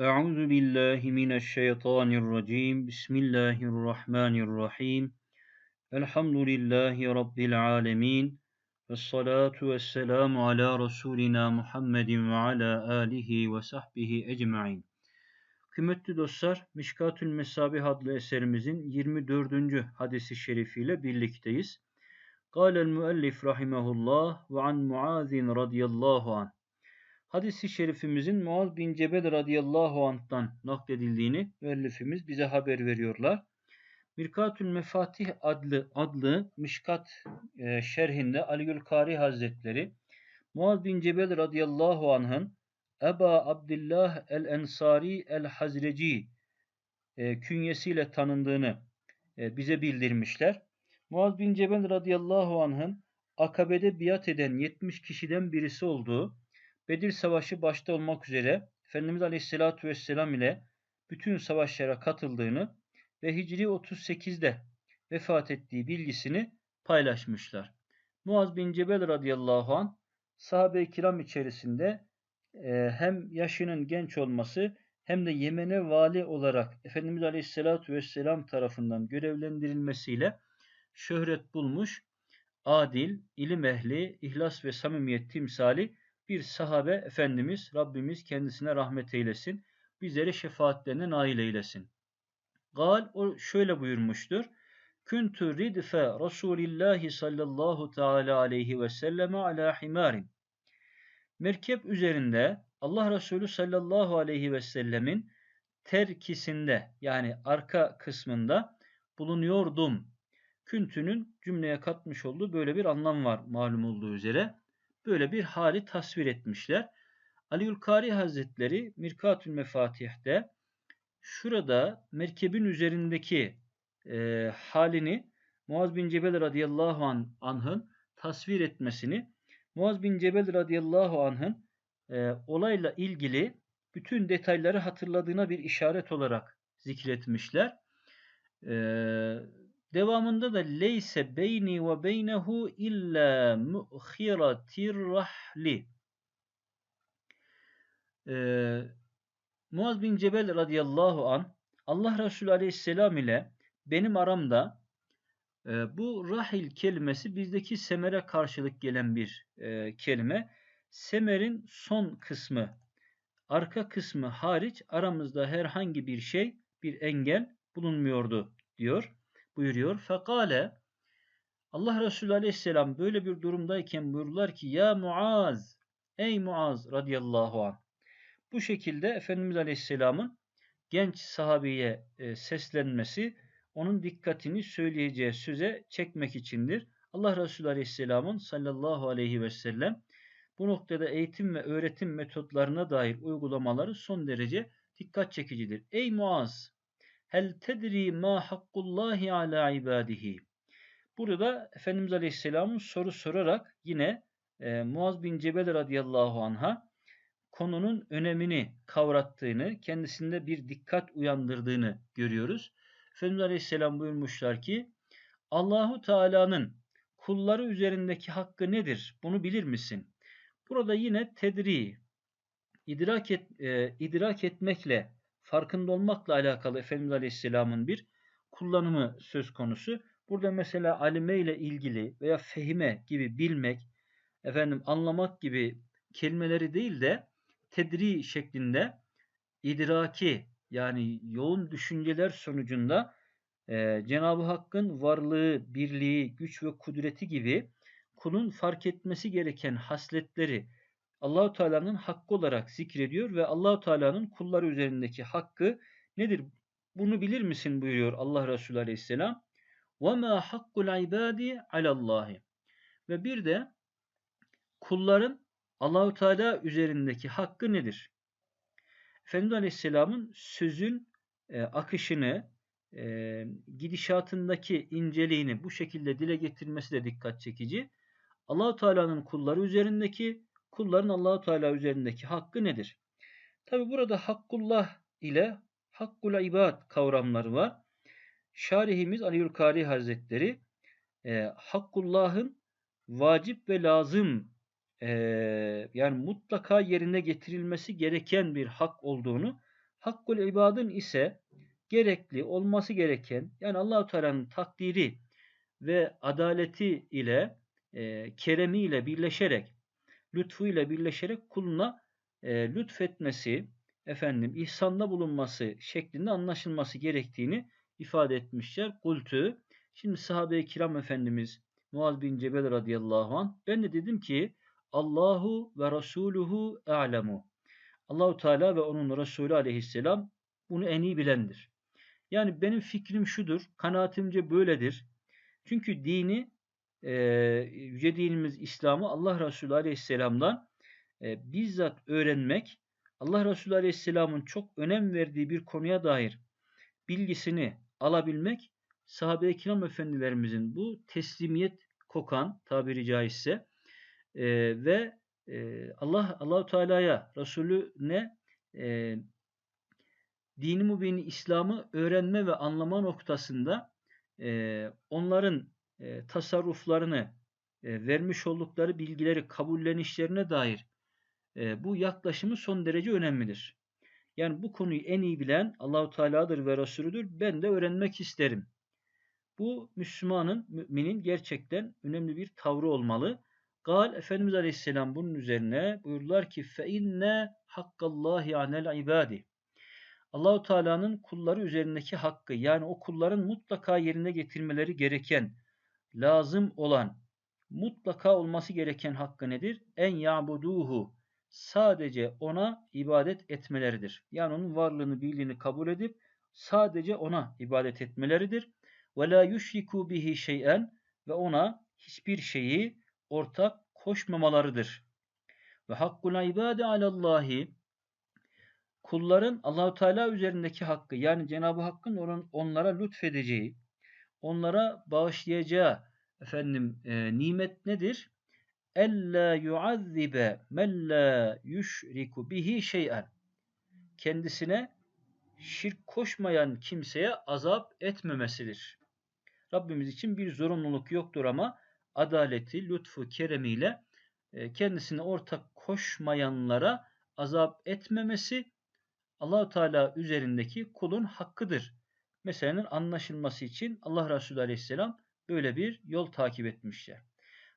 Euzu billahi mineşşeytanirracim. Bismillahirrahmanirrahim. Elhamdülillahi rabbil alamin. Ves salatu vesselamu ala rasulina Muhammedin ve ala alihi ve sahbihi ecmaîn. Kıymetli dostlar, Mişkatül Mesabi adlı eserimizin 24. hadisi şerifiyle birlikteyiz. Kâlel müellif rahimehullah ve an Muazin radıyallahu anh. Hadis-i şerifimizin Muaz bin Cebel radıyallahu anh'tan nakledildiğini müellifimiz bize haber veriyorlar. Mirkatül Mefatih adlı adlı Mişkat e, şerhinde Ali Kari Hazretleri Muaz bin Cebel radıyallahu anh'ın Eba Abdullah el-Ensari el-Hazreci e, künyesiyle tanındığını e, bize bildirmişler. Muaz bin Cebel radıyallahu anh'ın Akabe'de biat eden 70 kişiden birisi olduğu Bedir Savaşı başta olmak üzere Efendimiz Aleyhisselatü Vesselam ile bütün savaşlara katıldığını ve Hicri 38'de vefat ettiği bilgisini paylaşmışlar. Muaz bin Cebel radıyallahu an sahabe-i kiram içerisinde e, hem yaşının genç olması hem de Yemen'e vali olarak Efendimiz Aleyhisselatü Vesselam tarafından görevlendirilmesiyle şöhret bulmuş, adil, ilim ehli, ihlas ve samimiyet timsali bir sahabe Efendimiz Rabbimiz kendisine rahmet eylesin. Bizleri şefaatlerine nail eylesin. Gal o şöyle buyurmuştur. Küntü ridfe Resulillahi sallallahu teala aleyhi ve selleme ala himarin. Merkep üzerinde Allah Resulü sallallahu aleyhi ve sellemin terkisinde yani arka kısmında bulunuyordum. Küntünün cümleye katmış olduğu böyle bir anlam var malum olduğu üzere böyle bir hali tasvir etmişler. Ali Ülkari Hazretleri Mirkatül Mefatih'te şurada merkebin üzerindeki e, halini Muaz bin Cebel radıyallahu an, anh'ın tasvir etmesini Muaz bin Cebel radıyallahu anh'ın e, olayla ilgili bütün detayları hatırladığına bir işaret olarak zikretmişler. E, Devamında da leyse beyni ve beynehu illa mu'khiratir rahli. Ee, Muaz bin Cebel radıyallahu an Allah Resulü aleyhisselam ile benim aramda e, bu rahil kelimesi bizdeki semere karşılık gelen bir e, kelime. Semerin son kısmı, arka kısmı hariç aramızda herhangi bir şey, bir engel bulunmuyordu diyor buyuruyor. Fekale Allah Resulü Aleyhisselam böyle bir durumdayken buyurdular ki Ya Muaz Ey Muaz radıyallahu anh bu şekilde Efendimiz Aleyhisselam'ın genç sahabeye e, seslenmesi onun dikkatini söyleyeceği söze çekmek içindir. Allah Resulü Aleyhisselam'ın sallallahu aleyhi ve sellem bu noktada eğitim ve öğretim metotlarına dair uygulamaları son derece dikkat çekicidir. Ey Muaz Hel tedri ma hakkullahi ala ibadihi. Burada Efendimiz Aleyhisselam'ın soru sorarak yine e, Muaz bin Cebel radıyallahu anha konunun önemini kavrattığını, kendisinde bir dikkat uyandırdığını görüyoruz. Efendimiz Aleyhisselam buyurmuşlar ki Allahu Teala'nın kulları üzerindeki hakkı nedir? Bunu bilir misin? Burada yine tedri, idrak, et, e, idrak etmekle farkında olmakla alakalı Efendimiz Aleyhisselam'ın bir kullanımı söz konusu. Burada mesela alime ile ilgili veya fehime gibi bilmek, efendim anlamak gibi kelimeleri değil de tedri şeklinde idraki yani yoğun düşünceler sonucunda e, Cenab-ı Hakk'ın varlığı, birliği, güç ve kudreti gibi kulun fark etmesi gereken hasletleri, Allahu Teala'nın hakkı olarak zikrediyor ve Allahu Teala'nın kulları üzerindeki hakkı nedir? Bunu bilir misin buyuruyor Allah Resulü Aleyhisselam. Ve ma hakkul ibadi alallahi. Ve bir de kulların Allahu Teala üzerindeki hakkı nedir? Efendimiz Aleyhisselam'ın sözün e, akışını, e, gidişatındaki inceliğini bu şekilde dile getirmesi de dikkat çekici. Allahu Teala'nın kulları üzerindeki kulların Allahu Teala üzerindeki hakkı nedir? Tabi burada hakkullah ile hakkul ibad kavramları var. Şarihimiz Ali Yülkari Hazretleri e, hakkullahın vacip ve lazım e, yani mutlaka yerine getirilmesi gereken bir hak olduğunu Hakkul ibadın ise gerekli, olması gereken yani Allahu Teala'nın takdiri ve adaleti ile e, keremi ile birleşerek lütfu ile birleşerek kuluna e, lütfetmesi, efendim ihsanda bulunması şeklinde anlaşılması gerektiğini ifade etmişler. Kultu. Şimdi sahabe-i kiram efendimiz Muaz bin Cebel radıyallahu anh ben de dedim ki Allahu ve Resuluhu a'lemu. Allahu Teala ve onun Resulü aleyhisselam bunu en iyi bilendir. Yani benim fikrim şudur, kanaatimce böyledir. Çünkü dini, e, yüce dinimiz İslam'ı Allah Resulü aleyhisselamdan e, bizzat öğrenmek, Allah Resulü aleyhisselamın çok önem verdiği bir konuya dair bilgisini alabilmek, sahabe-i kiram efendilerimizin bu teslimiyet kokan tabiri caizse e, ve e, Allah Allahu Teala'ya Resulüne e, dini mübini İslam'ı öğrenme ve anlama noktasında e, onların e, tasarruflarını e, vermiş oldukları bilgileri kabullenişlerine dair e, bu yaklaşımı son derece önemlidir. Yani bu konuyu en iyi bilen Allahu Teala'dır ve Resulüdür. Ben de öğrenmek isterim. Bu Müslümanın, müminin gerçekten önemli bir tavrı olmalı. Gal Efendimiz Aleyhisselam bunun üzerine buyurdular ki fe inne hakkallahi anel ibadi. Allahu Teala'nın kulları üzerindeki hakkı yani o kulların mutlaka yerine getirmeleri gereken, lazım olan, mutlaka olması gereken hakkı nedir? En ya'buduhu. Sadece ona ibadet etmeleridir. Yani onun varlığını, birliğini kabul edip sadece ona ibadet etmeleridir. Ve la yushriku bihi şey'en ve ona hiçbir şeyi ortak koşmamalarıdır. Ve hakkul ibade alallahi kulların Allahu Teala üzerindeki hakkı yani Cenab-ı Hakk'ın onlara lütfedeceği, onlara bağışlayacağı efendim e, nimet nedir? Ella yuazzibe men la yushriku bihi şey'en. Kendisine şirk koşmayan kimseye azap etmemesidir. Rabbimiz için bir zorunluluk yoktur ama adaleti, lütfu, keremiyle e, kendisine ortak koşmayanlara azap etmemesi Allahu Teala üzerindeki kulun hakkıdır. Meselenin anlaşılması için Allah Resulü Aleyhisselam böyle bir yol takip etmişler.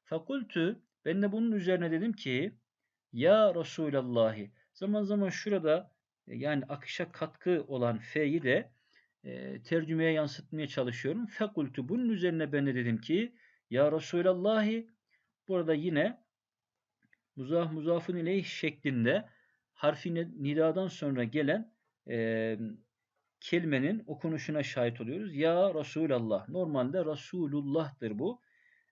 Fakultu ben de bunun üzerine dedim ki ya Resulallah zaman zaman şurada e, yani akışa katkı olan fe'yi de e, tercümeye yansıtmaya çalışıyorum. Fakultu bunun üzerine ben de dedim ki ya Resulallah burada yine muzaf muzafın ileyh şeklinde harfi nidadan sonra gelen e, kelimenin okunuşuna şahit oluyoruz. Ya Resulallah. Normalde Resulullah'tır bu.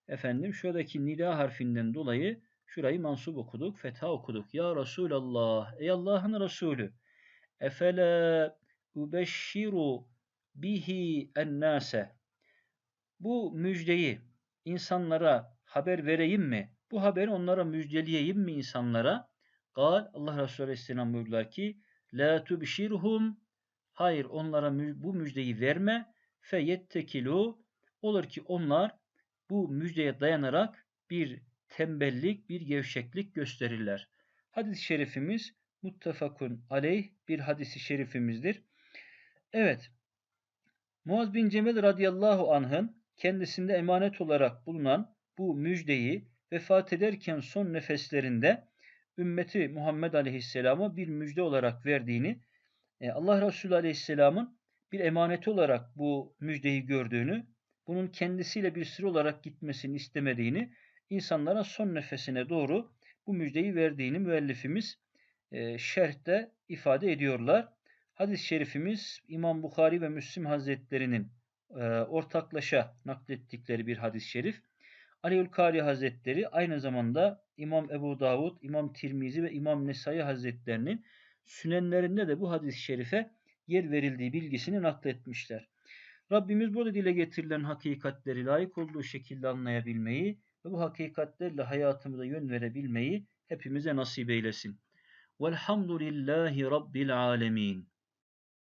Efendim şuradaki nida harfinden dolayı şurayı mansup okuduk, fetha okuduk. Ya Resulallah. Ey Allah'ın Resulü. Efele ubeşşiru bihi ennase. Bu müjdeyi insanlara haber vereyim mi? Bu haberi onlara müjdeleyeyim mi insanlara? Gal Allah Resulü Aleyhisselam buyurdular ki La tubşirhum Hayır onlara bu müjdeyi verme fe yettekilu olur ki onlar bu müjdeye dayanarak bir tembellik, bir gevşeklik gösterirler. Hadis-i şerifimiz muttefakun aleyh bir hadisi şerifimizdir. Evet. Muaz bin Cemil radıyallahu anh'ın kendisinde emanet olarak bulunan bu müjdeyi vefat ederken son nefeslerinde ümmeti Muhammed Aleyhisselam'a bir müjde olarak verdiğini, Allah Resulü Aleyhisselam'ın bir emaneti olarak bu müjdeyi gördüğünü, bunun kendisiyle bir sır olarak gitmesini istemediğini, insanlara son nefesine doğru bu müjdeyi verdiğini müellifimiz e, şerhte ifade ediyorlar. Hadis-i şerifimiz İmam Bukhari ve Müslim Hazretlerinin e, ortaklaşa naklettikleri bir hadis-i şerif. Aliül Kari Hazretleri aynı zamanda İmam Ebu Davud, İmam Tirmizi ve İmam Nesai Hazretlerinin sünenlerinde de bu hadis-i şerife yer verildiği bilgisini nakletmişler. Rabbimiz burada dile getirilen hakikatleri layık olduğu şekilde anlayabilmeyi ve bu hakikatlerle hayatımıza yön verebilmeyi hepimize nasip eylesin. Velhamdülillahi Rabbil alemin.